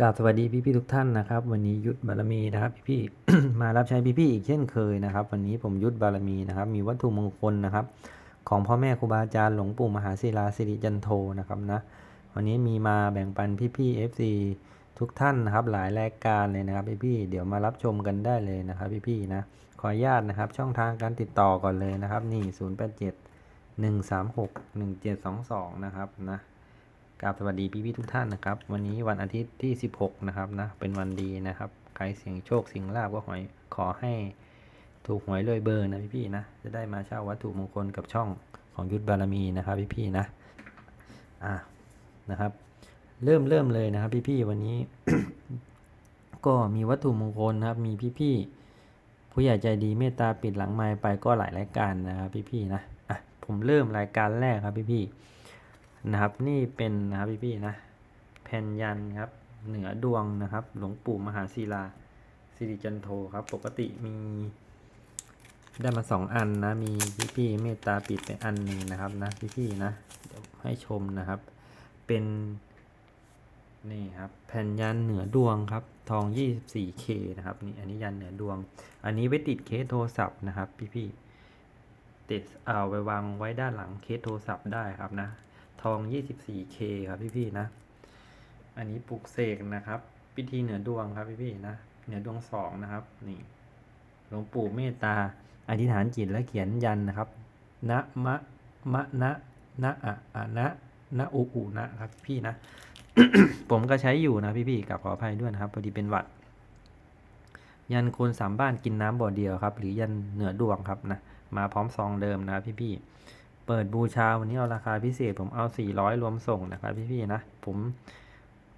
กราบสวัสดีพี่พี่ๆทุกท่านนะครับ วันนี้ยุทธบารมีนะครับ พี่พี่ๆมารับใช้พี่พี่ๆอีกเช่นเคยนะครับ วันนี้ผมยุทธบารมีนะครับ มีวัตถุมงคลนะครับ ของพ่อแม่ครูบาอาจารย์หลวงปู่มหาศิลาสิริจันโทนะครับนะวันนี้มีมาแบ่งปันพี่พี่ๆ FC ทุกท่านนะครับ หลายรายการเลยนะครับ พี่พี่ๆเดี๋ยวมารับชมกันได้เลยนะครับ พี่พี่ๆนะขออนุญาตนะครับ ช่องทางการติดต่อก่อนเลยนะครับ นี่ 087 136 1722 นะครับนะ กราบสวัสดีพี่พี่ทุกท่านนะครับ วันนี้วันอาทิตย์ที่ 16 นะครับนะเป็นวันดีนะครับ ใครเสียงโชคเสียงลาบก็ขอขอให้ถูกหวยรวยเบอร์นะพี่พี่นะจะได้มาเช่าวัตถุมงคลกับช่องของยุทธบารมีนะครับพี่พี่นะอะนะครับ เริ่มเริ่มเลยนะครับพี่พี่วันนี้ ก็มีวัตถุมงคลนะครับ มีพี่พี่ผู้ใหญ่ใจดีเมตตาปิดหลังไม้ไปก็หลายรายการนะครับพี่พี่นะอะผมเริ่มรายการแรกครับพี่พี่ นะครับ นี่เป็นนะครับพี่พี่ๆนะแผ่นยันครับ เหนือดวงนะครับ หลวงปู่มหาศิลาสิริจันโทครับ ปกติมี ได้มาสองอันนะ มีพี่พี่ๆเมตตาปิดไปอันหนึ่งนะครับนะพี่พี่ๆนะเดี๋ยวให้ชมนะครับ เป็นนี่ครับแผ่นยันเหนือดวงครับ ทอง 24K นะครับนี่อันนี้ยันเหนือดวง อันนี้ไว้ติดเคสโทรศัพท์นะครับ พี่ๆติดเอาไววางไว้ด้านหลังเคสโทรศัพท์ได้ครับนะ ทอง 24K ครับพี่ๆนะ อันนี้ปลุกเสกนะครับ พิธีเหนือดวงครับพี่ๆนะ เหนือดวงสองนะครับ นี่หลวงปู่เมตตา อธิษฐานจิตและเขียนยันนะครับ นะมะ มะ นะ นะอะอะนะ นะอุอุนะครับพี่นะ ผมก็ใช้อยู่นะพี่ๆกับขออภัยด้วยนะครับพอดีเป็นหวัด ยันคนสามบ้านกินน้ำบ่อเดียวครับ หรือยันเหนือดวงครับนะ มาพร้อมซองเดิมนะพี่ๆ เปิดบูชาวันนี้เอาราคาพิเศษ ผมเอา 400 รวมส่งนะครับพี่ๆนะ ผม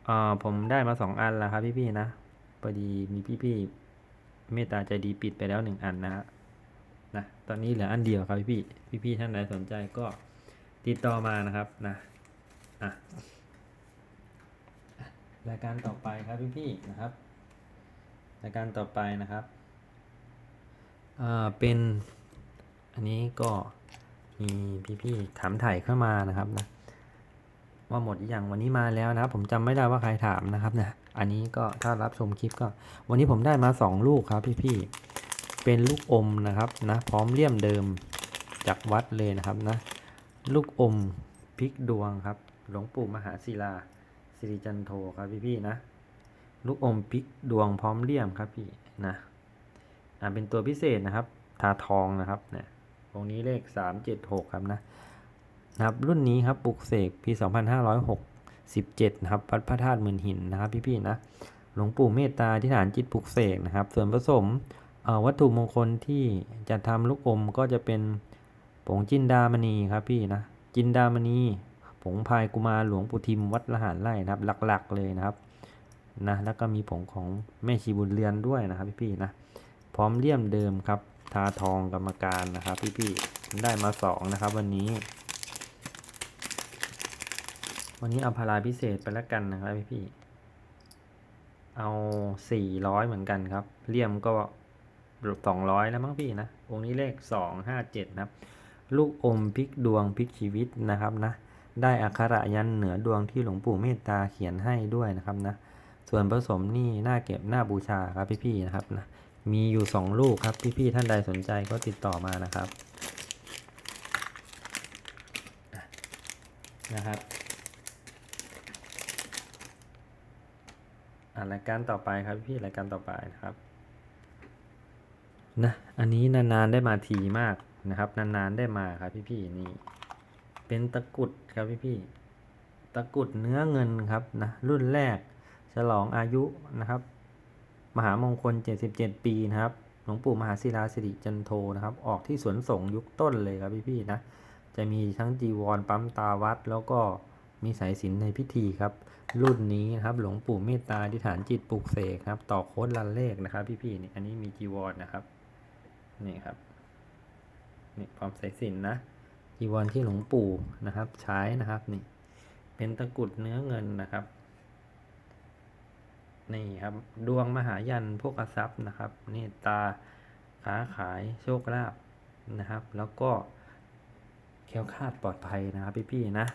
เอ่อผมได้มาสองอันแล้วครับพี่ๆนะพอดีมีพี่ๆเมตตาใจดีปิดไปแล้วหนึ่งอันนะฮะนะตอนนี้เหลืออันเดียวครับพี่ๆพี่ๆท่านใดสนใจก็ติดต่อมานะครับนะอะรายการต่อไปครับพี่ๆนะครับรายการต่อไปนะครับอ่าเป็นอันนี้ก็ มีพี่ๆถามถ่ายเข้ามานะครับนะว่าหมดอยังวันนี้มาแล้วนะครับผมจำไม่ได้ว่าใครถามนะครับนะอันนี้ก็ถ้ารับชมคลิปก็ วันนี้ผมได้มาสองลูกครับพี่ๆเป็นลูกอมนะครับนะพร้อมเลี่ยมเดิมจากวัดเลยนะครับนะลูกอมพริกดวงครับ หลวงปู่มหาศิลาสิริจันโทครับพี่พี่ๆนะ ลูกอมพริกดวงพร้อมเลี่ยมครับพี่นะอ่าเป็นตัวพิเศษนะครับ ทาทองนะครับเนี่ย ตรงนี้เลข 376 ครับนะนะครับรุ่นนี้ครับปลุกเสกปี 2567นะครับวัดพระธาตุมื่นหินนะครับพี่ๆนะหลวงปู่เมตตาที่ฐานจิตปลุกเสกนะครับ ส่วนผสมวัตถุมงคลที่จะทำลูกอมก็จะเป็นผงจินดามณีครับพี่นะจินดามณีผงพายกุมารหลวงปู่ทิมวัดละหารไร่นะครับ หลักๆเลยนะครับนะแล้วก็มีผงของแม่ชีบุญเรือนด้วยนะครับพี่ๆนะพร้อมเลี่ยมเดิมครับ ทาทองกรรมการนะครับ พี่ๆได้มาสองนะครับ วันนี้ วันนี้เอาพาราพิเศษไปแล้วกันนะครับพี่ๆเอาสี่ร้อยเหมือนกันครับเลี่ยมก็สองร้อยแล้วมั้งพี่นะองค์นี้เลขสองห้าเจ็ดนะครับ ลูกอมพลิกดวงพลิกชีวิตนะครับนะได้อักขระยันเหนือดวงที่หลวงปู่เมตตาเขียนให้ด้วยนะครับนะส่วนผสมนี่น่าเก็บน่าบูชาครับพี่ๆนะครับนะ มีอยู่สองลูกครับ พี่ๆท่านใดสนใจก็ติดต่อมานะครับนะครับอ่ารายการต่อไปครับพี่ๆรายการต่อไปนะครับนะอันนี้นานๆได้มาทีมากนะครับ นานๆได้มาครับพี่ๆนี่ เป็นตะกุดครับพี่ๆตะกุดเนื้อเงินครับนะรุ่นแรกฉลองอายุนะครับ มหามงคล 77 ปีนะครับ หลวงปู่มหาศิลาสิริจันโทนะครับ ออกที่สวนสงยุคต้นเลยครับพี่ๆนะ จะมีทั้งจีวรปั๊มตาวัด แล้วก็มีสายสินในพิธีครับ รุ่นนี้นะครับ หลวงปู่เมตตาอธิฐานจิตปลุกเสกครับ ต่อโค้ดลันเลขนะครับ พี่ๆนี่ อันนี้มีจีวรนะครับ นี่ครับ นี่พร้อมสายสินนะ จีวรที่หลวงปู่นะครับ ใช้นะครับนี่ เป็นตะกุดเนื้อเงินนะครับ นี่ครับ ดวงมหายันพวกทรัพย์นะครับนี่ตาค้าขายโชคลาภนะครับ แล้วก็แค้วคาดปลอดภัยนะครับพี่ๆนะ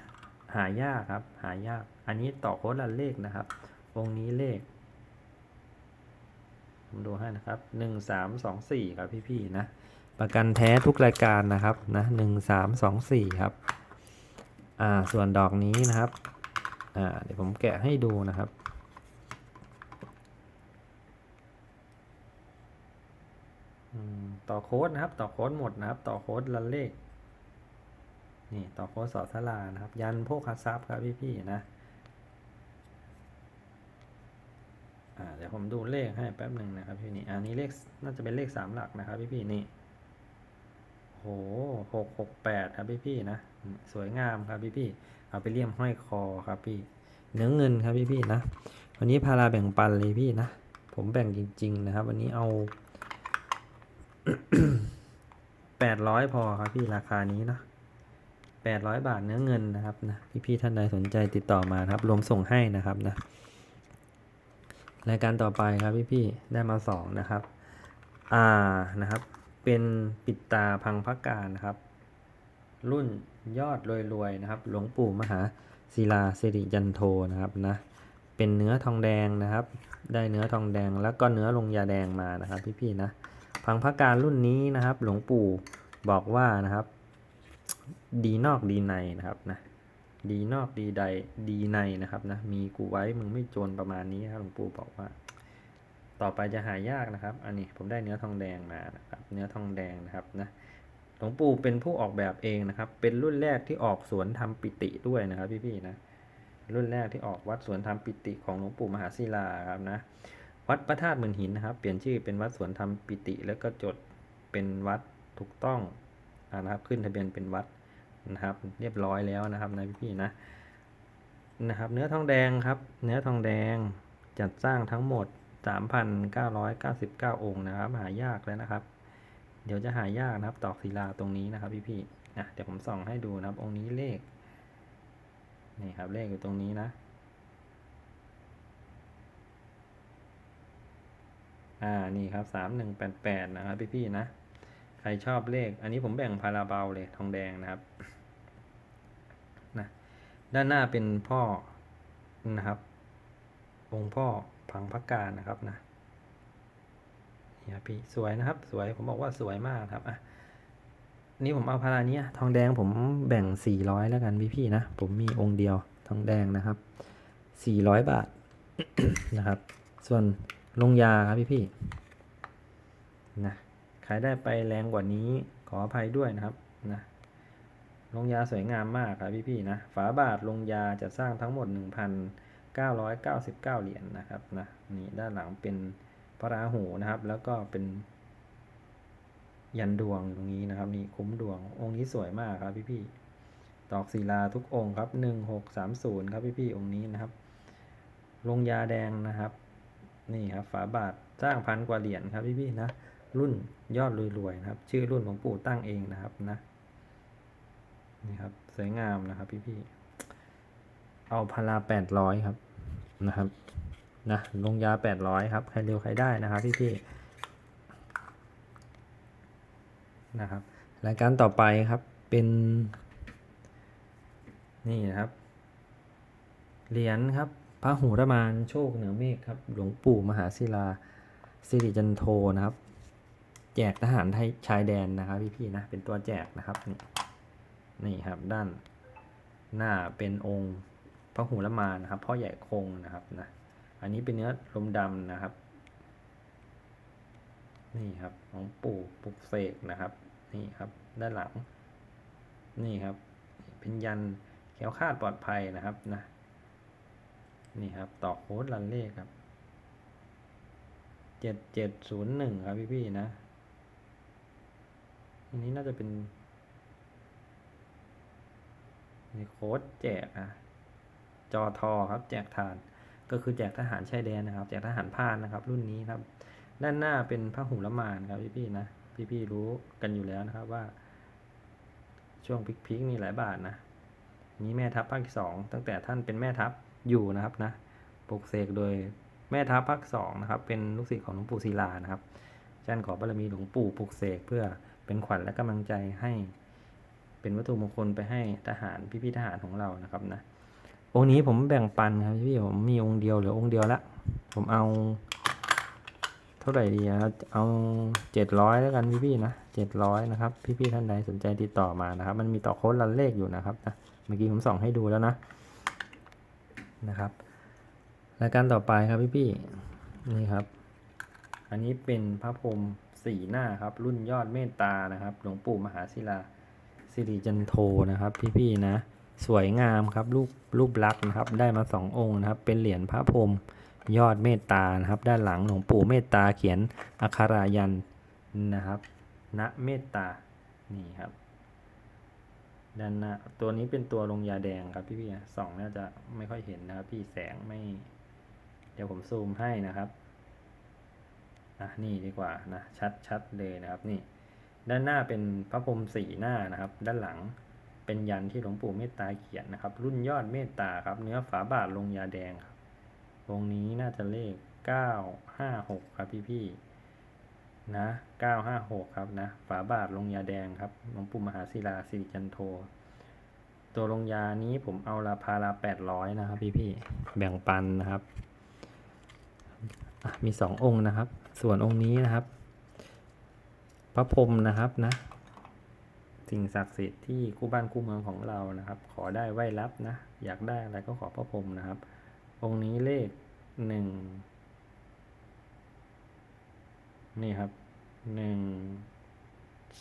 หายากครับ หายาก อันนี้ต่อโค้ดละเลขนะครับองค์นี้เลขผมดูให้นะครับหนึ่งสามสองสี่ครับพี่ๆนะ ประกันแท้ทุกรายการนะครับนะหนึ่งสามสองสี่ครับ อ่าส่วนดอกนี้นะครับ อ่าเดี๋ยวผมแกะให้ดูนะครับ อืม ต่อโค้ดนะครับ ต่อโค้ดหมดนะครับ ต่อโค้ดละเลข นี่ต่อโค้ดสอสลานะครับ ยันโภคทรัพย์ครับพี่ๆนะเดี๋ยวผมดูเลขให้แป๊บหนึ่งนะครับพี่นี่อันนี้เลขน่าจะเป็นเลขสามหลักนะครับพี่ๆนี่โหหกหกแปดครับพี่พี่ๆนะสวยงามครับพี่พี่ๆเอาไปเลี่ยมห้อยคอครับพี่เนื้อเงินครับพี่พี่ๆนะวันนี้พาราแบ่งปันเลยพี่นะผมแบ่งจริง ๆ นะครับ วันนี้เอา แปดร้อยพอครับพี่ราคานี้นะแปดร้อยบาทเนื้อเงินนะครับนะพี่พี่ๆท่านใดสนใจติดต่อมาครับ รวมส่งให้นะครับนะรายการต่อไปครับพี่พี่ๆได้มาสองนะครับ อ่านะครับ เป็นปิดตาพังพักการนะครับ รุ่นยอดรวยๆนะครับ หลวงปู่มหาศิลาสิริจันโทนะครับนะเป็นเนื้อทองแดงนะครับ ได้เนื้อทองแดงแล้วก็เนื้อลงยาแดงมานะครับ พี่ๆนะ พังพักการรุ่นนี้นะครับ หลวงปู่บอกว่านะครับ ดีนอกดีในนะครับนะดีนอกดีใดดีในนะครับนะมีกูไว้มึงไม่จนประมาณนี้ครับหลวงปู่บอกว่า ต่อไปจะหายากนะครับ อันนี้ผมได้เนื้อทองแดงมานะครับ เนื้อทองแดงนะครับนะหลวงปู่เป็นผู้ออกแบบเองนะครับ เป็นรุ่นแรกที่ออกสวนทำปิติด้วยนะครับพี่ๆนะรุ่นแรกที่ออกวัดสวนธรรมปิติของหลวงปู่มหาศิลาครับนะ วัดพระธาตุหมื่นหินนะครับ เปลี่ยนชื่อเป็นวัดสวนธรรมปิติ แล้วก็จดเป็นวัดถูกต้องนะครับ ขึ้นทะเบียนเป็นวัดนะครับ เรียบร้อยแล้วนะครับนะพี่ๆนะนะครับ เนื้อทองแดงครับ เนื้อทองแดงจัดสร้างทั้งหมด 3,999 องค์นะครับ หายากแล้วนะครับ เดี๋ยวจะหายากนะครับ ตอกศิลาตรงนี้นะครับ พี่ๆนะเดี๋ยวผมส่องให้ดูนะครับ องค์นี้เลขนี่ครับเลขอยู่ตรงนี้นะ อ่า นี่ครับสามหนึ่งแปดแปดนะครับพี่ๆนะ ใครชอบเลข อันนี้ผมแบ่งพาราเบาเลยทองแดงนะครับ นะ ด้านหน้าเป็นพ่อนะครับ องค์พ่อพังพักการนะครับนะนี่ครับพี่ สวยนะครับ สวย ผมบอกว่าสวยมากครับ อะ นี่ผมเอาพาราเนี้ยทองแดงผมแบ่งสี่ร้อยแล้วกันพี่พี่นะ ผมมีองค์เดียวทองแดงนะครับสี่ร้อยบาทนะครับ ส่วน ลงยาครับพี่พี่นะขายได้ไปแรงกว่านี้ขออภัยด้วยนะครับนะลงยาสวยงามมากครับพี่ๆนะฝาบาทลงยาจะสร้างทั้งหมด 1,999 เหรียญนะครับนะนี่ด้านหลังเป็นพระราหูนะครับ แล้วก็เป็น ยันดวงตรงนี้นะครับนี่คุ้มดวงองค์นี้สวยมากครับพี่ๆตอกศิลาทุกองค์ครับ 1630 ครับพี่ๆองค์นี้นะครับ ลงยาแดงนะครับ นี่ครับฝาบาทสร้างพันกว่าเหรียญครับพี่ๆนะ รุ่นยอดรวยๆนะครับ ชื่อรุ่นหลวงปู่ตั้งเองนะครับนะนี่ครับสวยงามนะครับพี่ๆเอาพาราแปดร้อยครับนะครับนะลงยาแปดร้อยครับใครเร็วใครได้นะครับพี่ๆนะครับรายการต่อไปครับเป็นนี่นะครับเหรียญครับ พระหูรมานโชคเหนือเมฆครับ หลวงปู่มหาศิลาสิริจันโทนะครับ แจกทหารไทยชายแดนนะครับพี่ๆนะเป็นตัวแจกนะครับนี่นี่ครับด้านหน้าเป็นองค์พระหูละมานนะครับพ่อใหญ่คงนะครับนะอันนี้เป็นเนื้อลมดำนะครับ นี่ครับของปู่ปุกเสกนะครับ นี่ครับ ด้านหลัง นี่ครับ เป็นยันแขวคาดปลอดภัยนะครับนะ นี่ครับ ต่อโค้ดลันเลขครับเจ็ดเจ็ดศูนย์หนึ่งครับพี่ๆนะอันนี้น่าจะเป็นมีโค้ดแจกอะจอทอครับ แจกทาน ก็คือแจกทหารชายแดนนะครับ แจกทหารพรานนะครับ รุ่นนี้ครับ ด้านหน้าเป็นพระหูละมานครับพี่ๆนะพี่ๆรู้กันอยู่แล้วนะครับว่า ช่วงพิกๆนี่หลายบาทนะนี้แม่ทัพภาคที่สองตั้งแต่ท่านเป็นแม่ทัพ อยู่นะครับนะปลุกเสกโดยแม่ทัพภาคสองนะครับ เป็นลูกศิษย์ของหลวงปู่ศิลานะครับอาจารย์ขอบารมีหลวงปู่ปลุกเสกเพื่อเป็นขวัญและกำลังใจให้ เป็นวัตถุมงคลไปให้ทหารพี่ๆทหารของเรานะครับนะองค์นี้ผมแบ่งปันครับพี่ผมมีองค์เดียวหลือองค์เดียวละผมเอา เท่าไหร่ดีครับเอาเจ็ดร้อยแล้วกันพี่ๆนะเจ็ดร้อยนะครับพี่พี่ๆท่านใดสนใจติดต่อมานะครับ มันมีต่อโค้ดรันเลขอยู่นะครับนะเมื่อกี้ผมส่องให้ดูแล้วนะ นะครับรายการต่อไปครับพี่พี่นี่ครับ อันนี้เป็นพระพรหมสี่หน้าครับ รุ่นยอดเมตตานะครับ หลวงปู่มหาศิลาสิริจันโทนะครับ พี่ๆนะสวยงามครับรูปรูปลักษณ์นะครับ ได้มาสององค์นะครับ เป็นเหรียญพระพรหมยอดเมตตานะครับ ด้านหลังหลวงปู่เมตตาเขียนอักขรายันนะครับณเมตตานี่ครับ ด้านหน้าตัวนี้เป็นตัวลงยาแดงครับพี่ๆส่องน่าจะไม่ค่อยเห็นนะครับ พี่แสงไม่ เดี๋ยวผมซูมให้นะครับอะนี่ดีกว่านะชัดชัดเลยนะครับนี่ ด้านหน้าเป็นพระพรหมสีหน้านะครับ ด้านหลังเป็นยันที่หลวงปู่เมตตาเขียนนะครับ รุ่นยอดเมตตาครับ เนื้อฝาบาทลงยาแดงครับวงนี้น่าจะเลขเก้าห้าหกครับพี่พี่ๆ นะเก้าห้าหกครับนะฝาบาทลงยาแดงครับหลวงปู่มหาศิลาสิริจันโท ตัวลงยานี้ผมเอาราคาละแปดร้อยนะครับ พี่พี่แบ่งปันนะครับ มีสององค์นะครับ ส่วนองค์นี้นะครับ พระพรมนะครับนะ สิ่งศักดิ์สิทธิ์ที่คู่บ้านคู่เมืองของเรานะครับ ขอได้ไหว้รับนะ อยากได้อะไรก็ขอพระพรมนะครับ องค์นี้เลขหนึ่ง นี่ครับหนึ่ง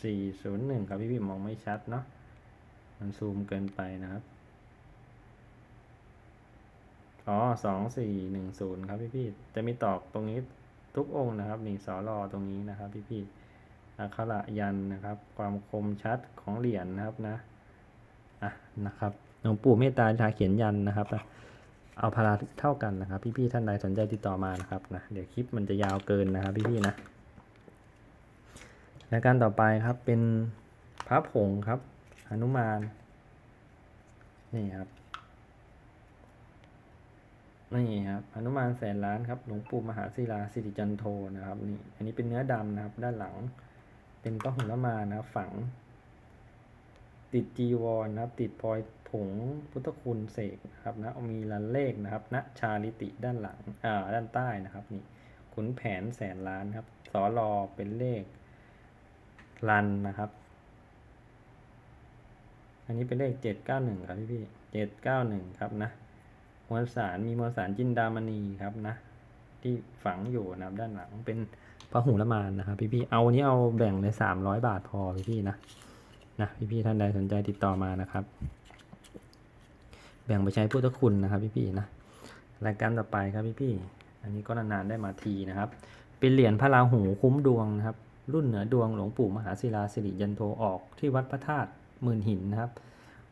สี่ศูนย์หนึ่งครับพี่พี่มองไม่ชัดเนาะมันซูมเกินไปนะครับ อ๋อสองสี่หนึ่งศูนย์ครับพี่พี่จะมีตอกตรงนี้ทุกองค์นะครับนี่สอรอตรงนี้นะครับพี่พี่อักขระยันนะครับ ความคมชัดของเหรียญนะครับนะอะนะครับหลวงปู่เมตตาชาเขียนยันนะครับนะเอาพาราเท่ากันนะครับ พี่พี่ๆท่านใดสนใจติดต่อมานะครับนะเดี๋ยวคลิปมันจะยาวเกินนะครับพี่พี่ๆนะ รายการต่อไปครับเป็นพระผงครับหนุมาน นี่ครับ นี่ครับหนุมานแสนล้านครับ หลวงปู่มหาศิลาสิริจันโทนะครับนี่อันนี้เป็นเนื้อดำนะครับ ด้านหลัง เป็นพระหุลมานะครับ ฝัง ติดจีวรนะครับ ติดพลอยผงพุทธคุณเสกนะครับนะมีลันเลขนะครับณชาลิติด้านหลังอ่าด้านใต้นะครับ นี่ขุนแผนแสนล้านครับสอรอเป็นเลข ลันนะครับ อันนี้เป็นเลขเจ็ดเก้าหนึ่งครับพี่พี่เจ็ดเก้าหนึ่งครับนะ มวลสารมีมวลสารจินดามณีครับนะ ที่ฝังอยู่นะด้านหลังเป็นพระหูละมานนะครับพี่พี่เอาอันนี้เอาแบ่งเลยสามร้อยบาทพอพี่พี่นะนะพี่พี่ท่านใดสนใจติดต่อมานะครับ แบ่งไปใช้พุทธคุณนะครับพี่พี่นะรายการต่อไปครับพี่พี่อันนี้ก็นานๆได้มาทีนะครับ เป็นเหรียญพระราหูคุ้มดวงนะครับ รุ่นเหนือดวงหลวงปู่มหาศิลาสิริยันโทออกที่วัดพระธาตุหมื่นหินนะครับ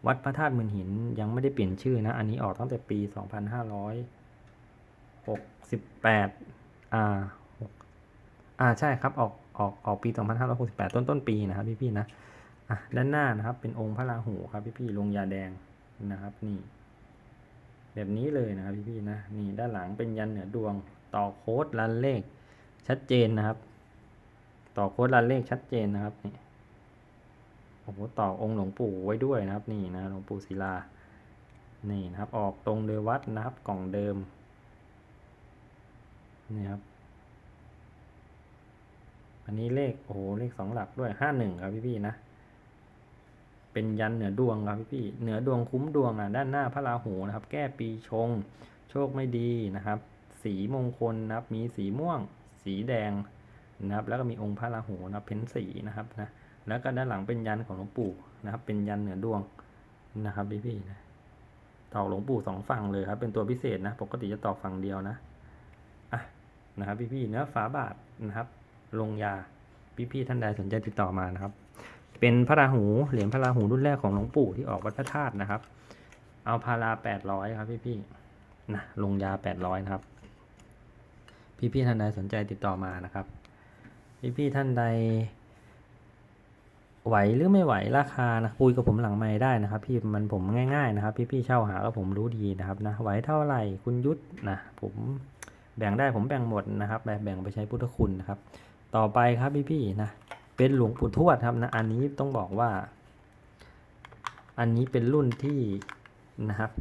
วัดพระธาตุหมื่นหินยังไม่ได้เปลี่ยนชื่อนะ อันนี้ออกตั้งแต่ปี 2568 อ่าอ่าใช่ครับออกออกออกปี 2568 ต้นต้นปีนะครับพี่ๆนะอะด้านหน้านะครับเป็นองค์พระราหูครับพี่ๆลงยาแดงนะครับนี่ แบบนี้เลยนะครับพี่ๆนะนี่ด้านหลังเป็นยันเหนือดวงต่อโค้ดรันเลขชัดเจนนะครับ ต่อโค้ดรันเลขชัดเจนนะครับนี่โอ้โหต่อองค์หลวงปู่ไว้ด้วยนะครับ นี่นะหลวงปู่ศิลา นี่นะครับ ออกตรงเดอวัดนะครับกล่องเดิม นี่ครับ อันนี้เลขโอ้โหเลขสองหลักด้วยห้าหนึ่งครับพี่พี่นะ เป็นยันเหนือดวงครับพี่พี่เหนือดวงคุ้มดวงอะด้านหน้าพระราหูนะครับ แก้ปีชง โชคไม่ดีนะครับ สีมงคลนะครับ มีสีม่วง สีแดง นะครับ แล้วก็มีองค์พระราหูนะเพ้นสีนะครับนะ แล้วก็ด้านหลังเป็นยันของหลวงปู่นะครับ เป็นยันเหนือดวงนะครับพี่พี่ๆนะตอกหลวงปู่สองฝั่งเลยครับ เป็นตัวพิเศษนะ ปกติจะตอกฝั่งเดียวนะ อะนะครับพี่พี่ๆเนื้อฝาบาทนะครับ ลงยาพี่พี่ๆท่านใดสนใจติดต่อมานะครับ เป็นพระราหูเหรียญพระราหูรุ่นแรกของหลวงปู่ที่ออกวัดพระธาตุนะครับ เอาพาราแปดร้อยครับพี่พี่ๆนะลงยาแปดร้อยนะครับพี่พี่ๆท่านใดสนใจติดต่อมานะครับ พี่ๆท่านใด ไหวหรือไม่ไหวราคานะคุยกับผมหลังไม้ได้นะครับ พี่มันผมง่าย ๆ นะครับ พี่ๆเช่าหาก็ผมรู้ดีนะครับนะไหวเท่าไหร่คุณยุทธนะผมแบ่งได้ผมแบ่งหมดนะครับแบ่งแบ่งไปใช้พุทธคุณนะครับ ต่อไปครับพี่ๆนะเป็นหลวงปู่ทวดครับนะอันนี้ต้องบอกว่า อันนี้เป็นรุ่นที่นะครับ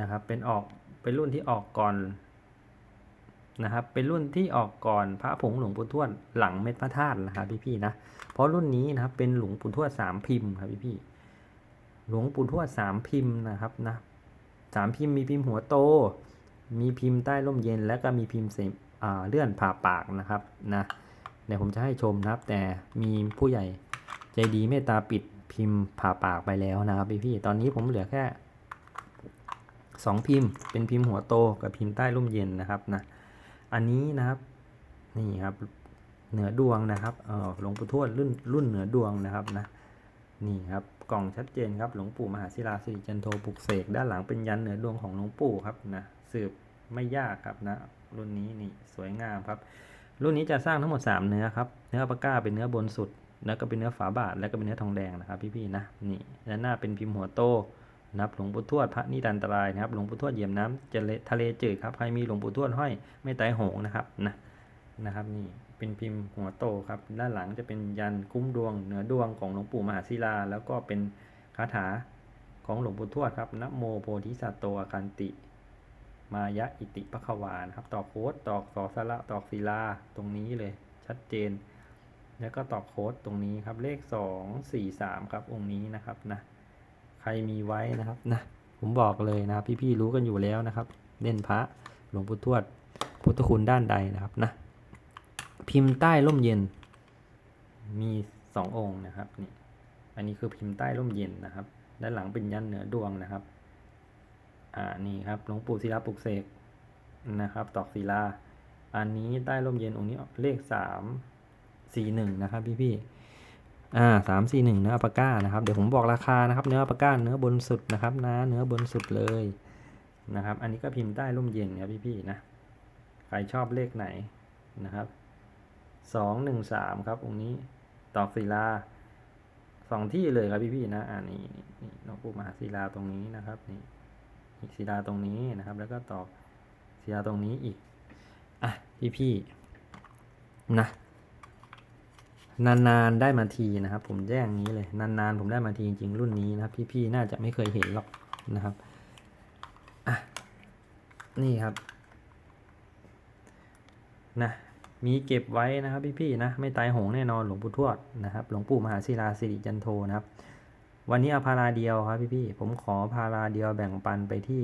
นะครับเป็นออกเป็นรุ่นที่ออกก่อน นะครับ เป็นรุ่นที่ออกก่อนพระผงหลวงปู่ทวดหลังเม็ดพระธาตุนะครับพี่ๆนะ เพราะรุ่นนี้นะครับเป็นหลวงปู่ทวดสามพิมพ์ครับพี่ๆหลวงปู่ทวดสามพิมพ์นะครับนะสามพิมพ์มีพิมพ์หัวโต มีพิมพ์ใต้ร่มเย็น และก็มีพิมพ์เสาเลื่อนผ่าปากนะครับนะเดี๋ยวผมจะให้ชมนะครับ แต่มีผู้ใหญ่ใจดีเมตตาปิดพิมพ์ผ่าปากไปแล้วนะครับพี่ๆตอนนี้ผมเหลือแค่สองพิมพ์เป็นพิมพ์หัวโตกับพิมพ์ใต้ร่มเย็นนะครับนะ อันนี้นะครับนี่ครับเหนือดวงนะครับเออหลวงปู่ทวดรุ่นรุ่นเหนือดวงนะครับนะนี่ครับกล่องชัดเจนครับหลวงปู่มหาศิลาสิริจันโทปลุกเสกด้านหลังเป็นยันเหนือดวงของหลวงปู่ครับนะสืบไม่ยากครับนะรุ่นนี้นี่สวยงามครับ รุ่นนี้จะสร้างทั้งหมด 3 เนื้อครับเนื้อปากก้าเป็นเนื้อบนสุด แล้วก็เป็นเนื้อฝาบาทแล้วก็เป็นเนื้อทองแดงนะครับ พี่ๆนะนี่ด้านหน้าเป็นพิมพ์หัวโต นะครับหลวงปู่ทวดพระนิรันตรายนะครับหลวงปู่ทวดเหยียบน้ำจะเลทะเลจืดครับใครมีหลวงปู่ทวดห้อยไม่ตายโหงนะครับนะนะครับนี่เป็นพิมพ์หัวโตครับด้านหลังจะเป็นยันคุ้มดวง เหนือดวงของหลวงปู่มหาศิลา แล้วก็เป็นคาถาของหลวงปู่ทวดครับนะโมโพธิสัตว์โตอาคันติ มายะอิติปะขวานครับตอกโค้ดตอกสอสระตอกศิลาตรงนี้เลยชัดเจน แล้วก็ตอกโค้ดตรงนี้ครับเลข 2 4 3 ครับองค์นี้นะครับนะ ใครมีไว้นะครับนะผมบอกเลยนะพี่ๆรู้กันอยู่แล้วนะครับ เล่นพระหลวงปู่ทวดพุทธคุณด้านใดนะครับนะพิมพ์ใต้ร่มเย็น มีสององค์นะครับนี่อันนี้คือพิมพ์ใต้ร่มเย็นนะครับ ด้านหลังเป็นยันเหนือดวงนะครับ อ่านี่ครับหลวงปู่ศิลาปลุกเสกนะครับ ตอกศิลา อันนี้ใต้ร่มเย็นองค์นี้เลขสามสี่หนึ่งนะครับพี่ๆ อ่าสามสี่หนึ่งเนื้ออัปาก้านะครับ เดี๋ยวผมบอกราคานะครับ เนื้ออัปาก้าเนื้อบนสุดนะครับนะเนื้อบนสุดเลยนะครับ อันนี้ก็พิมพ์ใต้ร่มเย็นครับพี่พี่ๆนะ ใครชอบเลขไหนนะครับสองหนึ่งสามครับองค์นี้ตอกศิลาสองที่เลยครับพี่ๆนะอ่านี่นี่นี่หลวงปู่มหาศิลาตรงนี้นะครับนี่นี่ศิลาตรงนี้นะครับ แล้วก็ตอกศิลาตรงนี้อีกอะพี่ๆนะ นานๆได้มาทีนะครับ ผมแจ้งนี้เลยนานๆผมได้มาทีจริงๆรุ่นนี้นะครับ พี่ๆน่าจะไม่เคยเห็นหรอกนะครับอะนี่ครับนะมีเก็บไว้นะครับพี่ๆนะไม่ตายหงแน่นอนหลวงปู่ทวดนะครับ หลวงปู่มหาศิลาสิริจันโทนะครับ วันนี้เอาพาราเดียวครับพี่ๆผมขอพาราเดียวแบ่งปันไปที่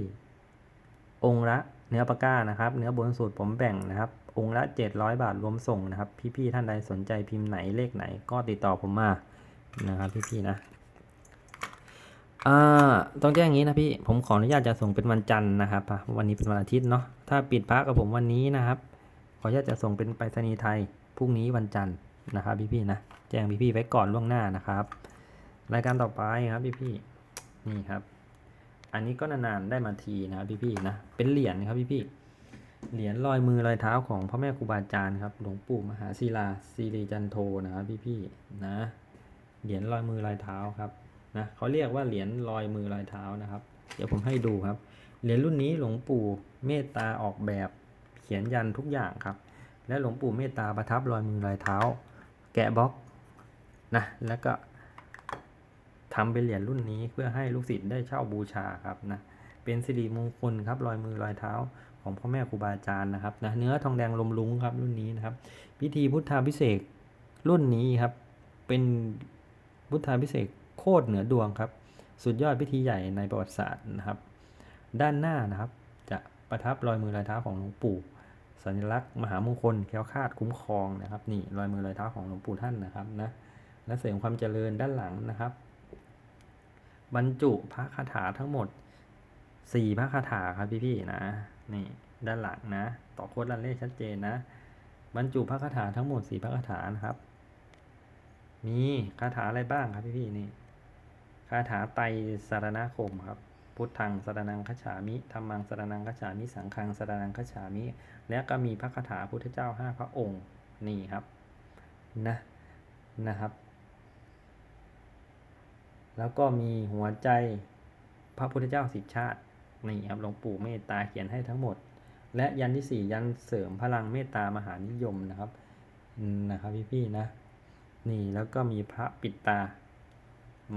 องค์ละเนื้อปลาก้านะครับ เนื้อบนสูตรผมแบ่งนะครับ องค์ละ 700 บาทรวมส่งนะครับ พี่ๆท่านใดสนใจพิมพ์ไหนเลขไหน ก็ติดต่อผมมานะครับพี่ๆนะอ่าต้องแจ้งอย่างนี้นะพี่ผมขออนุญาตจะส่งเป็นวันจันทร์นะครับอะวันนี้เป็นวันอาทิตย์เนาะถ้าปิดพักกับผมวันนี้นะครับ ขออนุญาตจะส่งเป็นไปรษณีย์ไทยพรุ่งนี้วันจันทร์นะครับพี่ๆนะแจ้งพี่ๆไว้ก่อนล่วงหน้านะครับ รายการต่อไปครับพี่ๆนี่ครับ อันนี้ก็นานๆได้มาทีนะครับพี่ๆนะเป็นเหรียญครับพี่ๆ เหรียญลอยมือลอยเท้าของพ่อแม่ครูบาอาจารย์ครับ หลวงปู่มหาศิลาศิริจันโทนะครับพี่ๆนะ เหรียญลอยมือลอยเท้าครับนะเขาเรียกว่าเหรียญลอยมือลอยเท้านะครับ เดี๋ยวผมให้ดูครับ เหรียญรุ่นนี้หลวงปู่เมตตาออกแบบเขียนยันทุกอย่างครับ และหลวงปู่เมตตาประทับรอยมือลอยเท้า แกะบล็อกนะแล้วก็ทำเป็นเหรียญรุ่นนี้เพื่อให้ลูกศิษย์ได้เช่าบูชาครับนะเป็นสิริมงคลครับรอยมือรอยเท้า ของพ่อแม่ครูบาอาจารย์นะครับนะเนื้อทองแดงลมลุงครับรุ่นนี้นะครับ พิธีพุทธาพิเศษรุ่นนี้ครับ เป็นพุทธาพิเศษโคตรเหนือดวงครับ สุดยอดพิธีใหญ่ในประวัติศาสตร์นะครับ ด้านหน้านะครับ จะประทับรอยมือรอยเท้าของหลวงปู่สัญลักษณ์มหามงคลแค้วคาดคุ้มครองนะครับ นี่รอยมือรอยเท้าของหลวงปู่ท่านนะครับนะและเสริมความเจริญด้านหลังนะครับ บรรจุพระคาถาทั้งหมดสี่พระคาถาครับพี่ๆนะ นี่ด้านหลังนะ ต่อโคตรลันเลขชัดเจนนะ บรรจุพระคาถาทั้งหมดสี่พระคาถานะครับ มีคาถาอะไรบ้างครับพี่ๆนี่ คาถาไตสารณคมครับ พุทธังสรนังคฉามิธรรมังสรนังคฉามิ สังฆังสรนังคฉามิ และก็มีพระคาถาพุทธเจ้าห้าพระองค์ นี่ครับ นะ นะครับ แล้วก็มีหัวใจพระพุทธเจ้าสิบชาติ นี่ครับหลวงปู่เมตตาเขียนให้ทั้งหมด และยันที่สี่ยันเสริมพลังเมตตามหานิยมนะครับนะครับพี่ๆนะ นี่แล้วก็มีพระปิดตา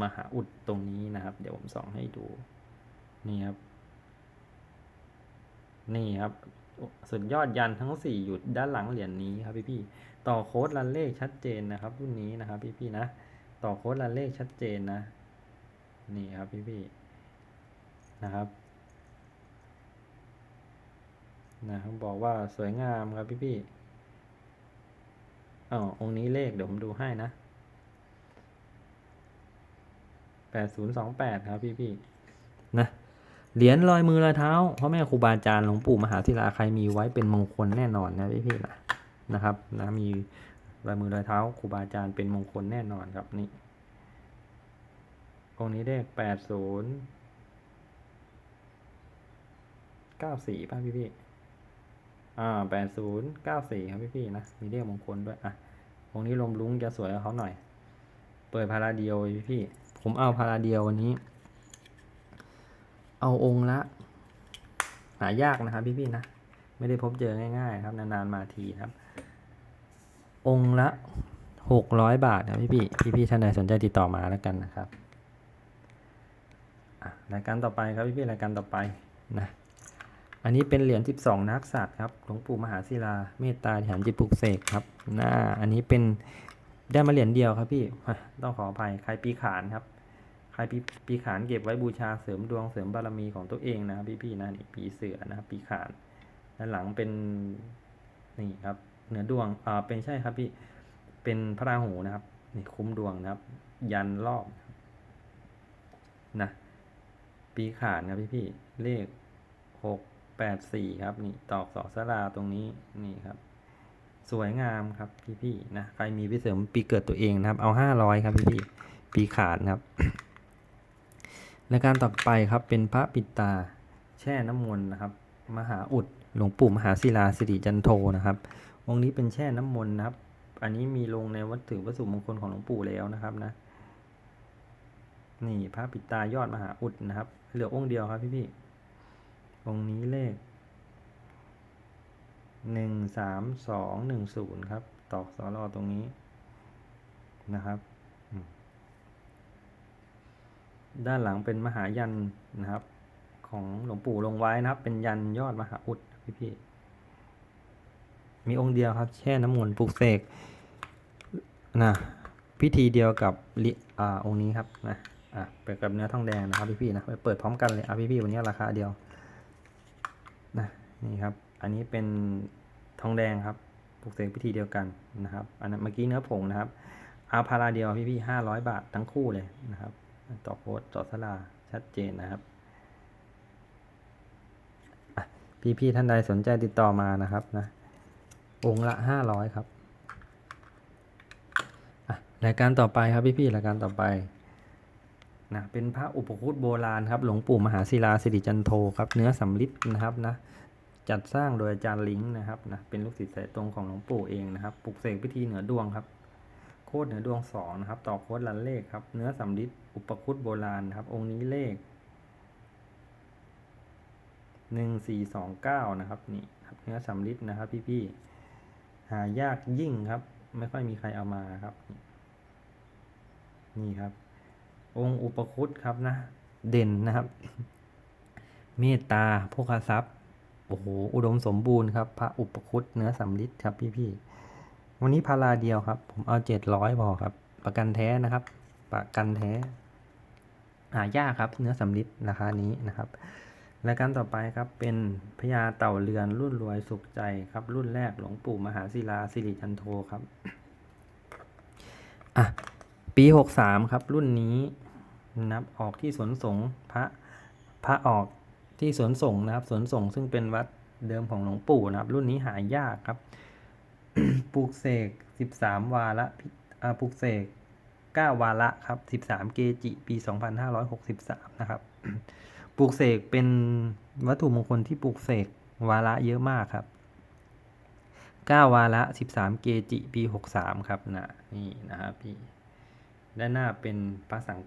มหาอุดตรงนี้นะครับ เดี๋ยวผมส่องให้ดู นี่ครับ นี่ครับ สุดยอดยันทั้งสี่อยู่ด้านหลังเหรียญนี้ครับพี่พี่ๆต่อโค้ดรันเลขชัดเจนนะครับรุ่นนี้นะครับพี่พี่ๆนะ ต่อโค้ดรันเลขชัดเจนนะ นี่ครับพี่พี่ๆนะครับ นะครับบอกว่าสวยงามครับพี่พี่อ๋อองค์นี้เลขเดี๋ยวผมดูให้นะแปดศูนย์สองแปดครับพี่พี่นะเหรียญลอยมือลอยเท้าพ่อแม่ครูบาอาจารย์หลวงปู่มหาศิลาใครมีไว้เป็นมงคลแน่นอนนะพี่พี่นะนะครับนะมีลายมือลอยเท้าครูบาอาจารย์เป็นมงคลแน่นอนครับนี่องค์นี้เลขแปดศูนย์เก้าสี่ป่ะพี่พี่ อ่าแปดศูนย์เก้าสี่ครับพี่พี่นะ มีเลขมงคลด้วยอะองนี้ลมลุ้งจะสวยกว่าเขาหน่อย เปิดพาราเดียวพี่พี่ ผมเอาพาราเดียววันนี้ เอาองค์ละ หายากนะครับพี่พี่นะ ไม่ได้พบเจอง่าย ๆ ครับ นานๆมาทีครับ องค์ละหกร้อยบาทนะพี่พี่พี่พี่ท่านใดสนใจติดต่อมาแล้วกันนะครับอะรายการต่อไปครับพี่พี่รายการต่อไปนะ อันนี้เป็นเหรียญ12 นักษัตริย์ครับ หลวงปู่มหาศิลา เมตตาฐานจิตปลุกเสกครับหน้าอันนี้เป็นได้มาเหรียญเดียวครับพี่ ต้องขออภัย ใครปีขานครับ ใครปีปีขานเก็บไว้บูชาเสริมดวงเสริมบารมีของตัวเองนะครับพี่ๆนะนี่ปีเสือนะครับปีขานด้านหลังเป็นนี่ครับเหนือดวงอ่าเป็นใช่ครับพี่ เป็นพระราหูนะครับ นี่คุ้มดวงนะครับ ยันรอบนะปีขานครับพี่ๆเลขหก แปดสี่ครับนี่ตอกสอสลาตรงนี้นี่ครับ สวยงามครับพี่ๆนะใครมีพิเศษปีเกิดตัวเองนะครับ เอาห้าร้อยครับพี่ๆปีขานครับรายการต่อไปครับเป็นพระปิดตาแช่น้ำมนต์นะครับ มหาอุดหลวงปู่มหาศิลาสิริจันโทนะครับ องค์นี้เป็นแช่น้ำมนต์นะครับ อันนี้มีลงในวัตถุวัสดุมงคลของหลวงปู่แล้วนะครับนะ นี่พระปิดตายอดมหาอุดนะครับ เหลือองค์เดียวครับพี่พี่ ๆองนี้เลขหนึ่งสามสองหนึ่งศูนย์ครับ ตอกสอรอตรงนี้นะครับ ด้านหลังเป็นมหายันนะครับ ของหลวงปู่ลงไว้นะครับ เป็นยันยอดมหาอุดพี่พี่มีองค์เดียวครับ แช่น้ำมนต์ปลุกเสกนะพิธีเดียวกับลิอ่าองค์นี้ครับนะอะเปิดกับเนื้อทองแดงนะครับพี่พี่นะไปเปิดพร้อมกันเลยอะพี่พี่วันนี้ราคาเดียว นี่ครับ อันนี้เป็นทองแดงครับปลุกเสกพิธีเดียวกันนะครับ อันนั้นเมื่อกี้เนื้อผงนะครับ เอาพาราเดียวพี่พี่ห้าร้อยบาททั้งคู่เลยนะครับ ต่อโพสต์ต่อสลาชัดเจนนะครับอ่พี่ท่านใดสนใจติดต่อมานะครับนะ องละห้าร้อยครับรายการต่อไปครับพี่ๆรายการต่อไปนะเป็นพระอุปคุตโบราณครับ หลวงปู่มหาศิลาสิริจันโทครับ เนื้อสำลิดนะครับนะ จัดสร้างโดยอาจารย์ลิงก์นะครับนะเป็นลูกศิษย์สายตรงของหลวงปู่เองนะครับปลุกเสกพิธีเหนือดวงครับ โคดเหนือดวงสองนะครับ ต่อโคดลันเลขครับ เนื้อสำลิดอุปคุตโบราณนะครับ องค์นี้เลขหนึ่งสี่สองเก้านะครับนี่ครับเนื้อสำลิดนะครับพี่ๆหายากยิ่งครับ ไม่ค่อยมีใครเอามาครับ นี่ครับ องค์อุปคุตครับนะ เด่นนะครับ เมตตาโภคทรัพย์ โอ้โหอุดมสมบูรณ์ครับพระอุปคุตเนื้อสำลิดครับพี่ๆวันนี้พาราเดียวครับ ผมเอาเจ็ดร้อยพอครับ ประกันแท้นะครับ ประกันแท้หายากครับ เนื้อสำลิดราคานี้นะครับรายการต่อไปครับเป็นพญาเต่าเรือนรุ่นรวยสุขใจครับ รุ่นแรกหลวงปู่มหาศิลาสิริจันโทครับอะปีหกสามครับ รุ่นนี้นับออกที่สวนสงฆ์พระพระออก ที่สวนส่งนะครับสวนส่งซึ่งเป็นวัดเดิมของหลวงปู่นะครับ รุ่นนี้หายากครับปลูกเสกสิบสามวาระปลูกเสกเก้าวาระครับสิบสามเกจิปีสองพันห้าร้อยหกสิบสามนะครับปลูกเสกเป็นวัตถุมงคลที่ปลูกเสกวาระเยอะมากครับเก้าวาระสิบสามเกจิปีหกสามครับนะนี่นะครับพี่ด้านหน้าเป็นพระสัง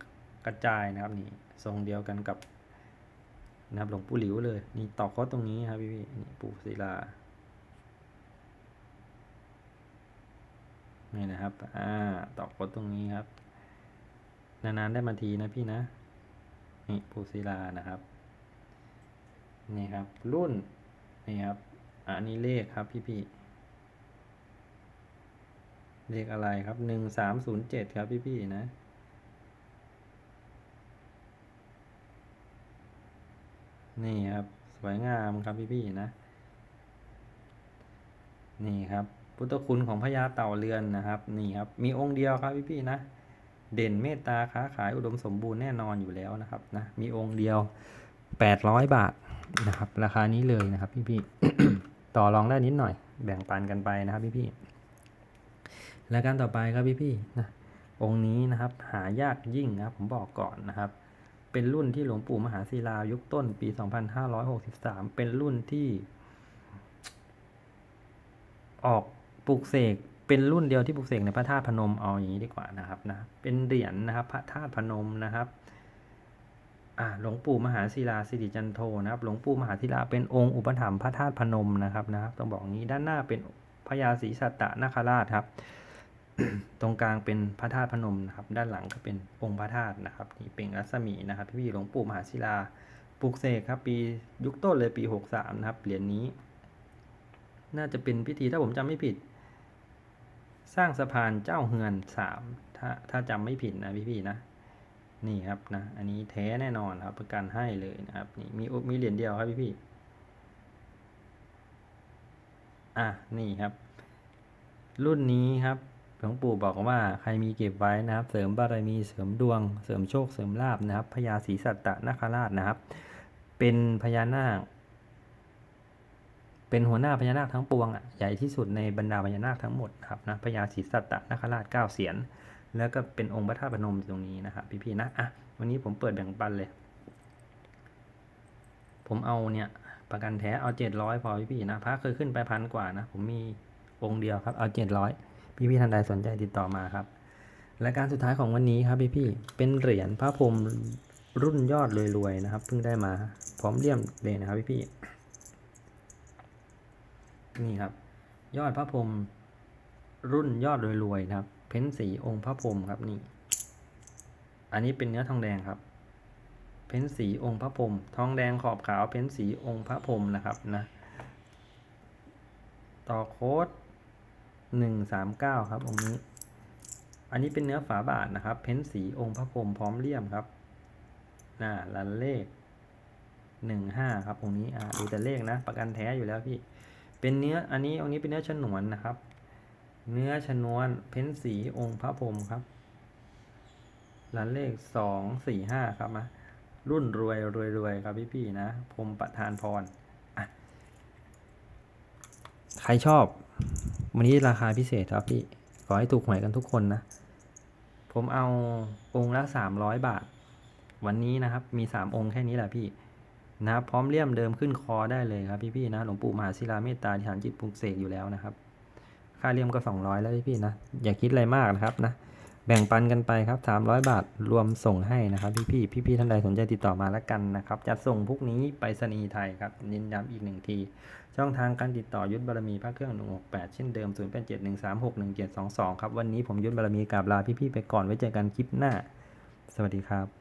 กระจายนะครับนี่ทรงเดียวกันกับ นะครับหลวงปู่หลิวเลย นี่ตอกข้อตรงนี้ครับพี่พี่นี่ปู่ศิลานี่นะครับ อ่า ตอกข้อตรงนี้ครับ นานๆได้มาทีนะพี่นะ นี่ปู่ศิลานะครับ นี่ครับ รุ่น นี่ครับ อันนี้เลขครับพี่พี่เลขอะไรครับหนึ่งสามศูนย์เจ็ดครับพี่พี่นะ นี่ครับ สวยงามครับพี่พี่ๆนะ นี่ครับ พุทธคุณของพญาเต่าเรือนนะครับ นี่ครับ มีองค์เดียวครับพี่พี่ๆนะ เด่นเมตตาค้าขายอุดมสมบูรณ์แน่นอนอยู่แล้วนะครับนะ มีองค์เดียว800บาทนะครับ ราคานี้เลยนะครับพี่พี่ๆต่อรองได้นิดหน่อย แบ่งปันกันไปนะครับพี่พี่ๆรายการต่อไปครับพี่พี่ๆนะองค์นี้นะครับหายากยิ่งนะครับผมบอกก่อนนะครับ เป็นรุ่นที่หลวงปู่มหาศิลายุคต้นปี 2563 เป็นรุ่นที่ ออกปลูกเสกเป็นรุ่นเดียวที่ปลูกเสกในพระธาตุพนมเอาอย่างนี้ดีกว่านะครับนะเป็นเหรียญนะครับ พระธาตุพนมนะครับ่าหลวงปู่มหาศิลาสิริจันโทนะครับหลวงปู่มหาศิลาเป็นองค์อุปถัมภ์พระธาตุพนมนะครับนะครับต้องบอกงี้ด้านหน้าเป็นพญาศรีสัตตนาคราชครับ ตรงกลางเป็นพระธาตุพนมนะครับ ด้านหลังก็เป็นองค์พระธาตุนะครับนี่เป็นรัศมีนะครับ พี่ๆหลวงปู่มหาศิลาปลูกเสกครับ ปียุคต้นเลยปี 63 นะครับเหรียญนี้ น่าจะเป็นพิธีถ้าผมจำไม่ผิด สร้างสะพานเจ้าเฮือนสามถ้าถ้าจำไม่ผิดนะพี่ๆนะนี่ครับนะอันนี้แท้แน่นอนครับประกันให้เลยนะครับนี่มีมีเหรียญเดียวครับพี่ๆอะนี่ครับ รุ่นนี้ครับ หลวงปู่บอกว่าใครมีเก็บไว้นะครับ เสริมบารมีเสริมดวง เสริมโชคเสริมลาบนะครับพญาศรีสัตตนาคราชนะครับ เป็นพญานาค เป็นหัวหน้าพญานาคทั้งปวงอะใหญ่ที่สุดในบรรดาพญานาคทั้งหมดครับนะพญาศรีสัตตนาคราชเก้าเสียนแล้วก็เป็นองค์พระธาตุพนมตรงนี้นะครับพี่ๆนะอะวันนี้ผมเปิดแบ่งปันเลย ผมเอาเนี่ยประกันแท้เอาเจ็ดร้อยพอพี่ๆนะพระเคยขึ้นไปพันกว่านะผมมีองค์เดียวครับเอาเจ็ดร้อย พี่ๆท่านใดสนใจติดต่อมาครับรายการสุดท้ายของวันนี้ครับพี่ๆเป็นเหรียญพระพรหมรุ่นยอดรวยๆนะครับเพิ่งได้มาพร้อมเลี่ยมเลยนะครับพี่ๆนี่ครับ ยอดพระพรหมรุ่นยอดรวยๆนะครับ เพ้นสีองค์พระพรหมครับนี่ อันนี้เป็นเนื้อทองแดงครับ เพ้นสีองค์พระพรหมทองแดงขอบขาวเพ้นสีองค์พระพรหมนะครับนะ ต่อโค้ด หนึ่งสามเก้าครับองค์นี้ อันนี้เป็นเนื้อฝาบาทนะครับ เพ้นสีองค์พระพรหมพร้อมเลี่ยมครับน่าลันเลขหนึ่งห้าครับองค์นี้อ่าดูแต่เลขนะ ประกันแท้อยู่แล้วพี่ เป็นเนื้ออันนี้องค์นี้เป็นเนื้อฉนวนนะครับ เนื้อชนวนเพ้นสีองค์พระพรหมครับหลันเลขสองสี่ห้าครับมารุ่นรวยรวยรวยครับพี่ๆนะพรหมประทานพรใครชอบ วันนี้ราคาพิเศษครับพี่ ขอให้ถูกหวยกันทุกคนนะ ผมเอาองค์ละสามร้อยบาท วันนี้นะครับ มีสามองค์แค่นี้แหละพี่นะครับพร้อมเลี่ยมเดิมขึ้นคอได้เลยครับพี่ๆนะหลวงปู่มหาศิลาเมตตาฐานจิตปลุกเสกอยู่แล้วนะครับ ค่าเลี่ยมก็สองร้อยแล้วพี่ๆนะ อย่าคิดอะไรมากนะครับนะ แบ่งปันกันไปครับ 300 บาทรวมส่งให้นะครับพี่พี่พี่พี่ท่านใดสนใจติดต่อมาแล้วกันนะครับจะส่งพวกนี้ไปสนีไทยครับเน้นย้ำอีกหนึ่งที ช่องทางการติดต่อยุทธบารมีพระเครื่อง 168 เช่นเดิม 0871361722 ครับ วันนี้ผมยุทธบารมีกราบลาพี่พี่ไปก่อนไว้เจอกันคลิปหน้า สวัสดีครับ